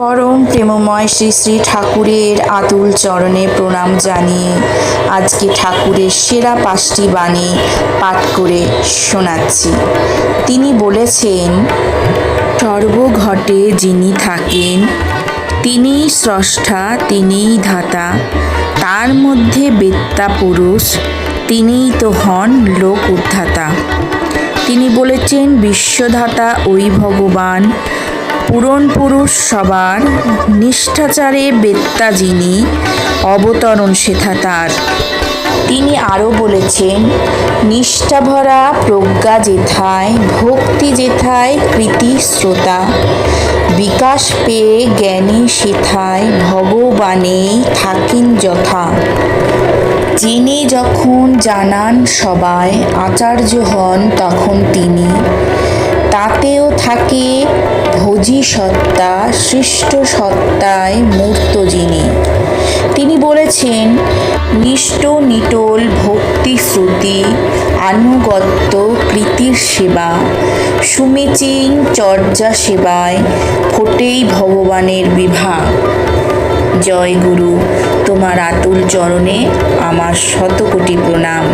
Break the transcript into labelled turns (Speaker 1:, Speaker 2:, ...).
Speaker 1: পরম প্রেমময় শ্রী শ্রী ঠাকুরের আতুল চরণে প্রণাম জানিয়ে আজকে ঠাকুরের সেরা পাঁচটি বাণী পাঠ করে শোনাচ্ছি। তিনি বলেছেন, সর্বঘটে যিনি থাকেন, তিনিই স্রষ্টা, তিনিই ধাতা, তার মধ্যে বেত্তা পুরুষ, তিনিই তো হন লোক উদ্ধাতা। তিনি বলেছেন, বিশ্বধাতা ওই ভগবান পূরণ পুরুষ সবার নিষ্ঠাচারে বেত্তা যিনি, অবতরণ সেথা তার। তিনি আরও বলেছেন, নিষ্ঠাভরা প্রজ্ঞা যেথায়, ভক্তি যেথায়, কৃতি শ্রোতা। বিকাশ পেয়ে জ্ঞানী সেথায় ভগবানেই থাকেন যথা। যিনি যখন জানান সবাই, আচার্য হন তখন তিনি। তাতেও থাকে ভোজি সত্তা, সৃষ্ট সত্তায় মূর্ত যিনি। তিনি বলেছেন, নিষ্ঠ নিটোল ভক্তি শ্রুতি, আনুগত্য কৃতির সেবা সুমিচিং চর্যা সেবায় ফোটেই ভগবানের বিভা। জয় গুরু, তোমার আতুল চরণে আমার শতকোটি প্রণাম।